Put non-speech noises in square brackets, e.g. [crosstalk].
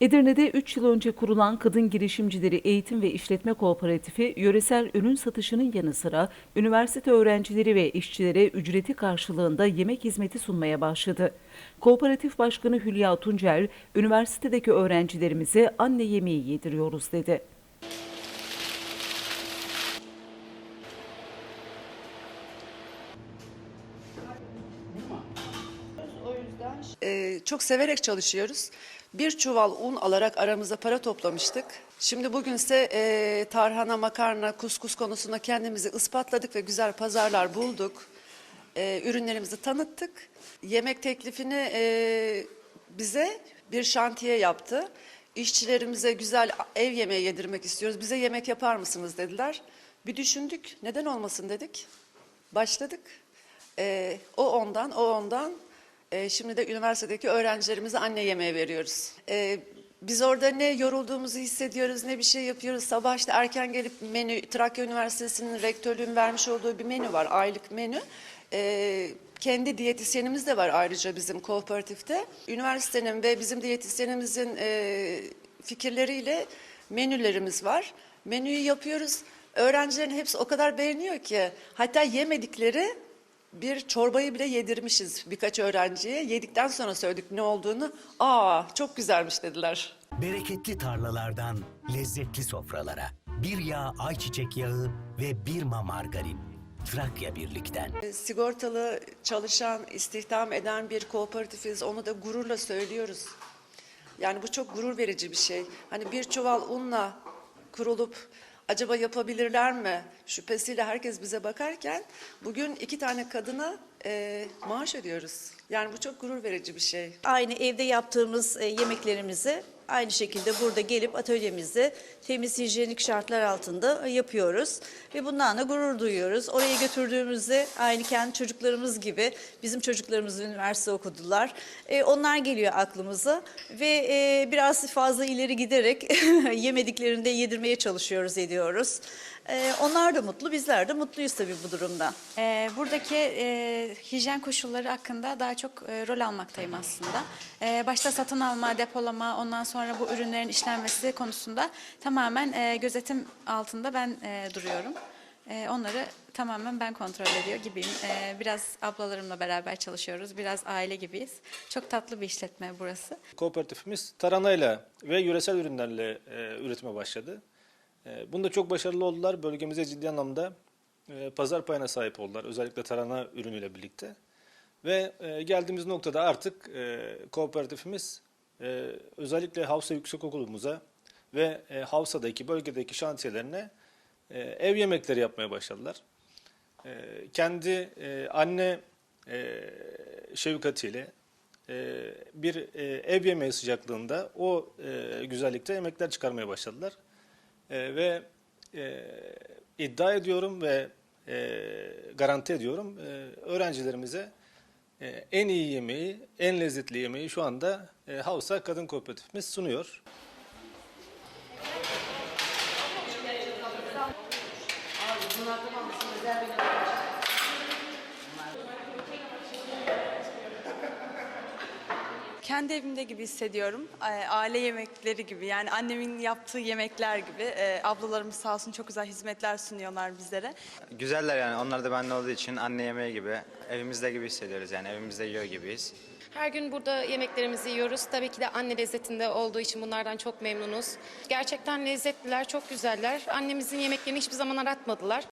Edirne'de 3 yıl önce kurulan Kadın Girişimcileri Eğitim ve İşletme Kooperatifi, yöresel ürün satışının yanı sıra üniversite öğrencileri ve işçilere ücreti karşılığında yemek hizmeti sunmaya başladı. Kooperatif Başkanı Hülya Tuncer, üniversitedeki öğrencilerimize anne yemeği yediriyoruz dedi. Ee, çok severek çalışıyoruz. Bir çuval un alarak aramızda para toplamıştık. Şimdi bugünse e, tarhana, makarna, kuskus konusunda kendimizi ispatladık ve güzel pazarlar bulduk. E, ürünlerimizi tanıttık. Yemek teklifini e, bize bir şantiye yaptı. İşçilerimize güzel ev yemeği yedirmek istiyoruz. Bize yemek yapar mısınız dediler. Bir düşündük. Neden olmasın dedik. Başladık. E, o ondan, o ondan. Ee, şimdi de üniversitedeki öğrencilerimize anne yemeği veriyoruz. Ee, biz orada ne yorulduğumuzu hissediyoruz, ne bir şey yapıyoruz. Sabah işte erken gelip menü, Trakya Üniversitesi'nin rektörlüğün vermiş olduğu bir menü var, aylık menü. Ee, kendi diyetisyenimiz de var ayrıca bizim kooperatifte. Üniversitenin ve bizim diyetisyenimizin e, fikirleriyle menülerimiz var. Menüyü yapıyoruz. Öğrencilerin hepsi o kadar beğeniyor ki hatta yemedikleri bir çorbayı bile yedirmişiz birkaç öğrenciye. Yedikten sonra söyledik ne olduğunu. Aa çok güzelmiş dediler. Bereketli tarlalardan lezzetli sofralara. Bir yağ ayçiçek yağı ve bir ma margarin. Trakya Birlik'ten. E, Sigortalı çalışan, istihdam eden bir kooperatifiz. Onu da gururla söylüyoruz. Yani bu çok gurur verici bir şey. Hani bir çuval unla kurulup acaba yapabilirler mi? Şüphesiyle herkes bize bakarken bugün iki tane kadına e, maaş ödüyoruz. Yani bu çok gurur verici bir şey. Aynı evde yaptığımız e, yemeklerimizi aynı şekilde burada gelip atölyemizde temiz hijyenik şartlar altında e, yapıyoruz. Ve bundan da gurur duyuyoruz. Oraya götürdüğümüzde aynı kendi çocuklarımız gibi bizim çocuklarımız üniversite okudular. E, onlar geliyor aklımıza ve e, biraz fazla ileri giderek [laughs] yemediklerinde yedirmeye çalışıyoruz ediyoruz. E, onlar da mutlu, bizler de mutluyuz tabii bu durumda. Ee, buradaki e, hijyen koşulları hakkında daha çok e, rol almaktayım aslında. Ee, başta satın alma, depolama, ondan sonra bu ürünlerin işlenmesi konusunda tamamen e, gözetim altında ben e, duruyorum. E, onları tamamen ben kontrol ediyor gibiyim. E, biraz ablalarımla beraber çalışıyoruz, biraz aile gibiyiz. Çok tatlı bir işletme burası. Kooperatifimiz taranayla ve yöresel ürünlerle e, üretime başladı. E, bunda çok başarılı oldular. Bölgemize ciddi anlamda e, pazar payına sahip oldular. Özellikle tarhana ürünüyle birlikte. Ve e, geldiğimiz noktada artık e, kooperatifimiz e, özellikle Havsa Yüksekokulumuza ve e, Havsa'daki bölgedeki şantiyelerine e, ev yemekleri yapmaya başladılar. E, kendi e, anne e, şefkatiyle e, bir e, ev yemeği sıcaklığında o e, güzellikte yemekler çıkarmaya başladılar. E, ve e, iddia ediyorum ve e, garanti ediyorum e, öğrencilerimize en iyi yemeği, en lezzetli yemeği şu anda e, Havsa Kadın Kooperatifimiz sunuyor. Kendi evimde gibi hissediyorum. Ee, Aile yemekleri gibi yani annemin yaptığı yemekler gibi. Ee, Ablalarımız sağ olsun çok güzel hizmetler sunuyorlar bizlere. Güzeller yani onlar da bende olduğu için anne yemeği gibi evimizde gibi hissediyoruz yani evimizde yiyor gibiyiz. Her gün burada yemeklerimizi yiyoruz. Tabii ki de anne lezzetinde olduğu için bunlardan çok memnunuz. Gerçekten lezzetliler, çok güzeller. Annemizin yemeklerini hiçbir zaman aratmadılar.